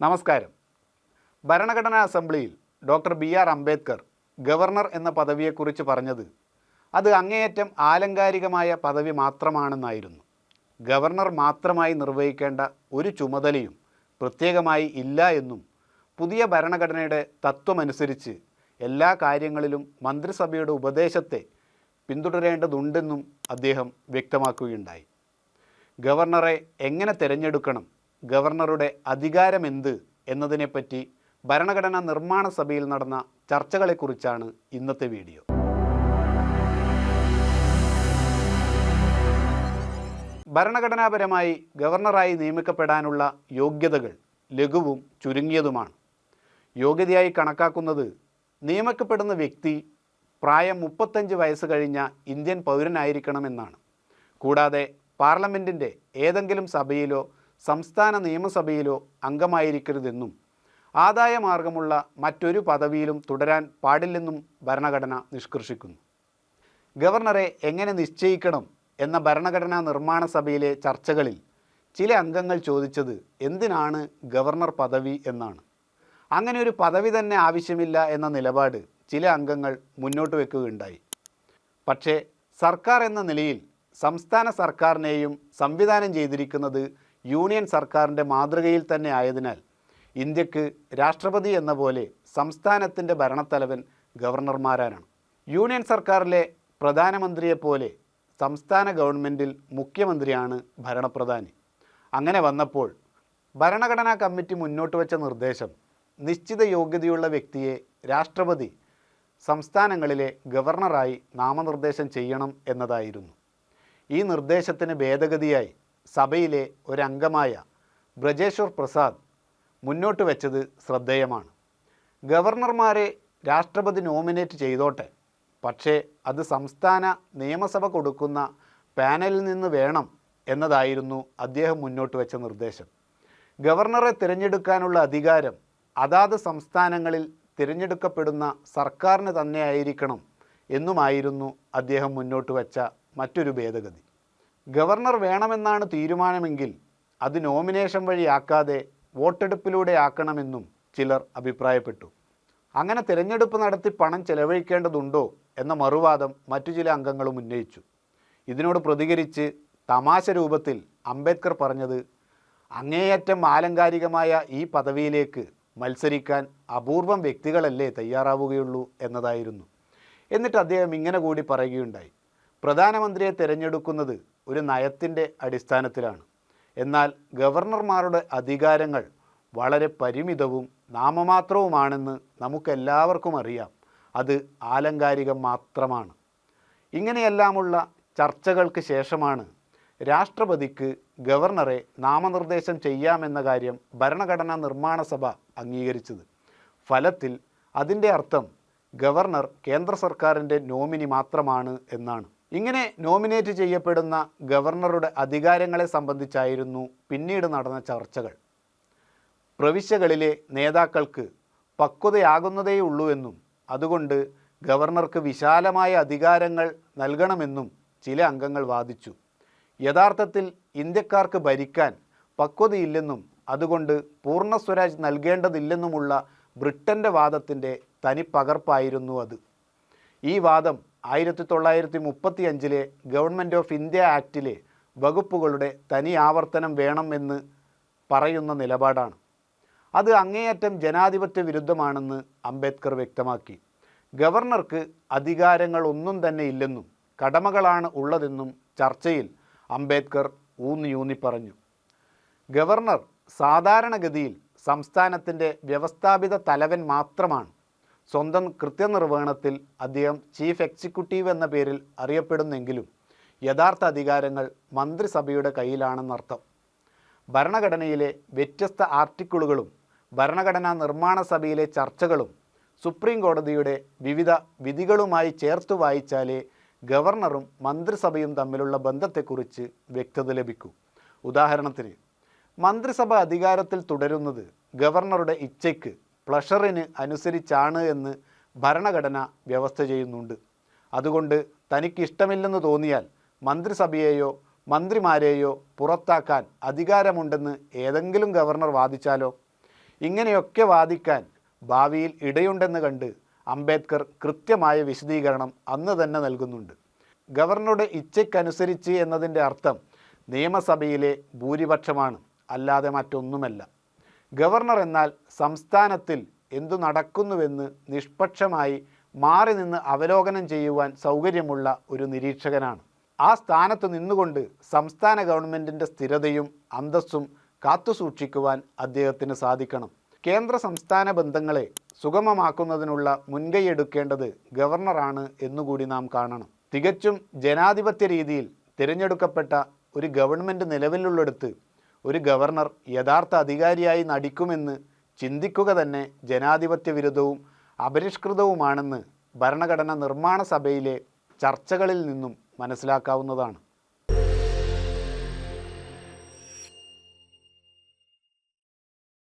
നമസ്കാരം. ഭരണഘടനാ അസംബ്ലിയിൽ doctor B R Ambedkar governor എന്ന പദവിയെക്കുറിച്ച് പറഞ്ഞത് അത് അങ്ങേയറ്റം ആലങ്കാരികമായ പദവി മാത്രമാണെന്നായിരുന്നു. ഗവർണർ മാത്രമായി നിർവഹിക്കേണ്ട ഒരു ചുമതലയും പ്രത്യേകമായി ഇല്ല എന്നും പുതിയ ഭരണഘടനയുടെ തത്വമനുസരിച്ച് എല്ലാ കാര്യങ്ങളിലും മന്ത്രിസഭയുടെ ഉപദേശത്തെ പിന്തുടരേണ്ടതുണ്ടെന്നും അദ്ദേഹം വ്യക്തമാക്കുകയുണ്ടായി. ഗവർണറെ എങ്ങനെ തിരഞ്ഞെടുക്കണം ഗവർണറുടെ അധികാരമെന്ത് എന്നതിനെപ്പറ്റി ഭരണഘടനാ നിർമ്മാണ സഭയിൽ നടന്ന ചർച്ചകളെക്കുറിച്ചാണ് ഇന്നത്തെ വീഡിയോ. ഭരണഘടനാപരമായി ഗവർണറായി നിയമിക്കപ്പെടാനുള്ള യോഗ്യതകൾ ലഘുവും ചുരുങ്ങിയതുമാണ്. യോഗ്യതയായി കണക്കാക്കുന്നത് നിയമിക്കപ്പെടുന്ന വ്യക്തി പ്രായം മുപ്പത്തഞ്ച് വയസ്സ് കഴിഞ്ഞ ഇന്ത്യൻ പൗരനായിരിക്കണമെന്നാണ്. കൂടാതെ പാർലമെന്റിന്റെ ഏതെങ്കിലും സഭയിലോ സംസ്ഥാന നിയമസഭയിലോ അംഗമായിരിക്കരുതെന്നും ആദായ മാർഗമുള്ള മറ്റൊരു പദവിയിലും തുടരാൻ പാടില്ലെന്നും ഭരണഘടന നിഷ്കർഷിക്കുന്നു. ഗവർണറെ എങ്ങനെ നിശ്ചയിക്കണം എന്ന ഭരണഘടനാ നിർമ്മാണ സഭയിലെ ചർച്ചകളിൽ ചില അംഗങ്ങൾ ചോദിച്ചത് എന്തിനാണ് ഗവർണർ പദവി എന്നാണ്. അങ്ങനെ ഒരു പദവി തന്നെ ആവശ്യമില്ല എന്ന നിലപാട് ചില അംഗങ്ങൾ മുന്നോട്ട് വെക്കുകയുണ്ടായി. പക്ഷേ സർക്കാർ എന്ന നിലയിൽ സംസ്ഥാന സർക്കാരിനെയും സംവിധാനം ചെയ്തിരിക്കുന്നത് യൂണിയൻ സർക്കാരിന്റെ മാതൃകയിൽ തന്നെ ആയതിനാൽ ഇന്ത്യയ്ക്ക് രാഷ്ട്രപതി എന്ന പോലെ സംസ്ഥാനത്തിന്റെ ഭരണത്തലവൻ ഗവർണർമാരാണ് യൂണിയൻ സർക്കാരിലെ പ്രധാനമന്ത്രിയെപ്പോലെ സംസ്ഥാന ഗവൺമെന്റിൽ മുഖ്യമന്ത്രിയാണ് ഭരണപ്രധാനി. അങ്ങനെ വന്നപ്പോൾ ഭരണഘടനാ കമ്മിറ്റി മുന്നോട്ട് വച്ച നിർദ്ദേശം നിശ്ചിത യോഗ്യതയുള്ള വ്യക്തിയെ രാഷ്ട്രപതി സംസ്ഥാനങ്ങളിലെ ഗവർണറായി നാമനിർദ്ദേശം ചെയ്യണം എന്നതായിരുന്നു. ഈ നിർദ്ദേശത്തിന് ഭേദഗതിയായി സഭയിലെ ഒരംഗമായ ബ്രജേശ്വർ പ്രസാദ് മുന്നോട്ട് വെച്ചത് ശ്രദ്ധേയമാണ്. ഗവർണർമാരെ രാഷ്ട്രപതി നോമിനേറ്റ് ചെയ്തോട്ടെ പക്ഷേ അത് സംസ്ഥാന നിയമസഭ കൊടുക്കുന്ന പാനലിൽ നിന്ന് വേണം എന്നതായിരുന്നു അദ്ദേഹം മുന്നോട്ട് വെച്ച നിർദ്ദേശം. ഗവർണറെ തിരഞ്ഞെടുക്കാനുള്ള അധികാരം അതാത് സംസ്ഥാനങ്ങളിൽ തിരഞ്ഞെടുക്കപ്പെടുന്ന സർക്കാരിന് തന്നെയായിരിക്കണം എന്നുമായിരുന്നു അദ്ദേഹം മുന്നോട്ട് വെച്ച മറ്റൊരു ഭേദഗതി. ഗവർണർ വേണമെന്നാണ് തീരുമാനമെങ്കിൽ അത് നോമിനേഷൻ വഴിയാക്കാതെ വോട്ടെടുപ്പിലൂടെ ആക്കണമെന്നും ചിലർ അഭിപ്രായപ്പെട്ടു. അങ്ങനെ തിരഞ്ഞെടുപ്പ് നടത്തി പണം ചെലവഴിക്കേണ്ടതുണ്ടോ എന്ന മറുവാദം മറ്റു ചില അംഗങ്ങളും ഉന്നയിച്ചു. ഇതിനോട് പ്രതികരിച്ച് തമാശ രൂപത്തിൽ അംബേദ്കർ പറഞ്ഞത് അങ്ങേയറ്റം ആലങ്കാരികമായ ഈ പദവിയിലേക്ക് മത്സരിക്കാൻ അപൂർവം വ്യക്തികളല്ലേ തയ്യാറാവുകയുള്ളൂ എന്നതായിരുന്നു. എന്നിട്ട് അദ്ദേഹം ഇങ്ങനെ കൂടി പറയുകയുണ്ടായി. പ്രധാനമന്ത്രിയെ തിരഞ്ഞെടുക്കുന്നത് ഒരു നയത്തിന്റെ അടിസ്ഥാനത്തിലാണ്. എന്നാൽ ഗവർണർമാരുടെ അധികാരങ്ങൾ വളരെ പരിമിതവും നാമമാത്രവുമാണെന്ന് നമുക്കെല്ലാവർക്കും അറിയാം. അത് ആലങ്കാരികം മാത്രമാണ്. ഇങ്ങനെയെല്ലാമുള്ള ചർച്ചകൾക്ക് ശേഷമാണ് രാഷ്ട്രപതിക്ക് ഗവർണറെ നാമനിർദ്ദേശം ചെയ്യാമെന്ന കാര്യം ഭരണഘടനാ നിർമ്മാണ സഭ അംഗീകരിച്ചത്. ഫലത്തിൽ അതിന്റെ അർത്ഥം ഗവർണർ കേന്ദ്ര സർക്കാരിന്റെ നോമിനി മാത്രമാണ് എന്നാണ്. ഇങ്ങനെ നോമിനേറ്റ് ചെയ്യപ്പെടുന്ന ഗവർണറുടെ അധികാരങ്ങളെ സംബന്ധിച്ചായിരുന്നു പിന്നീട് നടന്ന ചർച്ചകൾ. പ്രവിശ്യകളിലെ നേതാക്കൾക്ക് പക്വതയാകുന്നതേയുള്ളൂ എന്നും അതുകൊണ്ട് ഗവർണർക്ക് വിശാലമായ അധികാരങ്ങൾ നൽകണമെന്നും ചില അംഗങ്ങൾ വാദിച്ചു. യഥാർത്ഥത്തിൽ ഇന്ത്യക്കാർക്ക് ഭരിക്കാൻ പക്വതയില്ലെന്നും അതുകൊണ്ട് പൂർണ സ്വരാജ് നൽകേണ്ടതില്ലെന്നുമുള്ള ബ്രിട്ടന്റെ വാദത്തിന്റെ തനിപ്പകർപ്പായിരുന്നു അത്. ഈ വാദം ആയിരത്തി തൊള്ളായിരത്തി മുപ്പത്തി അഞ്ചിലെ ഗവൺമെന്റ് ഓഫ് ഇന്ത്യ ആക്റ്റിലെ വകുപ്പുകളുടെ തനി ആവർത്തനം വേണം എന്ന് പറയുന്ന നിലപാടാണ്. അത് അങ്ങേയറ്റം ജനാധിപത്യ വിരുദ്ധമാണെന്ന് അംബേദ്കർ വ്യക്തമാക്കി. ഗവർണർക്ക് അധികാരങ്ങൾ ഒന്നും തന്നെ ഇല്ലെന്നും കടമകളാണ് ഉള്ളതെന്നും ചർച്ചയിൽ അംബേദ്കർ ഊന്നിയൂന്നി പറഞ്ഞു. ഗവർണർ സാധാരണഗതിയിൽ സംസ്ഥാനത്തിന്റെ വ്യവസ്ഥാപിത തലവൻ മാത്രമാണ്. സ്വന്തം കൃത്യനിർവഹണത്തിൽ അദ്ദേഹം ചീഫ് എക്സിക്യൂട്ടീവ് എന്ന പേരിൽ അറിയപ്പെടുന്നെങ്കിലും യഥാർത്ഥ അധികാരങ്ങൾ മന്ത്രിസഭയുടെ കയ്യിലാണെന്നർത്ഥം ഭരണഘടനയിലെ വ്യത്യസ്ത ആർട്ടിക്കിളുകളും ഭരണഘടനാ നിർമ്മാണ സഭയിലെ ചർച്ചകളും സുപ്രീം കോടതിയുടെ വിവിധ വിധികളുമായി ചേർത്ത് വായിച്ചാലേ ഗവർണറും മന്ത്രിസഭയും തമ്മിലുള്ള ബന്ധത്തെക്കുറിച്ച് വ്യക്തത ലഭിക്കൂ. ഉദാഹരണത്തിന് മന്ത്രിസഭ അധികാരത്തിൽ തുടരുന്നത് ഗവർണറുടെ ഇച്ഛയ്ക്ക് പ്ലഷറിന് അനുസരിച്ചാണ് എന്ന് ഭരണഘടന വ്യവസ്ഥ ചെയ്യുന്നുണ്ട്. അതുകൊണ്ട് തനിക്കിഷ്ടമില്ലെന്ന് തോന്നിയാൽ മന്ത്രിസഭയെയോ മന്ത്രിമാരെയോ പുറത്താക്കാൻ അധികാരമുണ്ടെന്ന് ഏതെങ്കിലും ഗവർണർ വാദിച്ചാലോ? ഇങ്ങനെയൊക്കെ വാദിക്കാൻ ഭാവിയിൽ ഇടയുണ്ടെന്ന് കണ്ട് അംബേദ്കർ കൃത്യമായ വിശദീകരണം അന്ന് തന്നെ നൽകുന്നുണ്ട്. ഗവർണറുടെ ഇച്ഛയ്ക്കനുസരിച്ച് എന്നതിന്റെ അർത്ഥം നിയമസഭയിലെ ഭൂരിപക്ഷമാണ് അല്ലാതെ മറ്റൊന്നുമല്ല. ഗവർണർ എന്നാൽ സംസ്ഥാനത്തിൽ എന്തു നടക്കുന്നുവെന്ന് നിഷ്പക്ഷമായി മാറി നിന്ന് അവലോകനം ചെയ്യുവാൻ സൗകര്യമുള്ള ഒരു നിരീക്ഷകനാണ്. ആ സ്ഥാനത്ത് നിന്നുകൊണ്ട് സംസ്ഥാന ഗവൺമെന്റിന്റെ സ്ഥിരതയും അന്തസ്സും കാത്തുസൂക്ഷിക്കുവാൻ അദ്ദേഹത്തിന് സാധിക്കണം. കേന്ദ്ര സംസ്ഥാന ബന്ധങ്ങളെ സുഗമമാക്കുന്നതിനുള്ള മുൻകൈയെടുക്കേണ്ടത് ഗവർണറാണ് എന്നുകൂടി നാം കാണണം. തികച്ചും ജനാധിപത്യ രീതിയിൽ തിരഞ്ഞെടുക്കപ്പെട്ട ഒരു ഗവൺമെന്റ് നിലവിലുള്ളിടത്ത് ഒരു ഗവർണർ യഥാർത്ഥ അധികാരിയായി നടിക്കുമെന്ന് ചിന്തിക്കുക തന്നെ ജനാധിപത്യ വിരുദ്ധവും അപരിഷ്കൃതവുമാണെന്ന് ഭരണഘടന നിർമ്മാണ സഭയിലെ ചർച്ചകളിൽ നിന്നും മനസ്സിലാക്കാവുന്നതാണ്.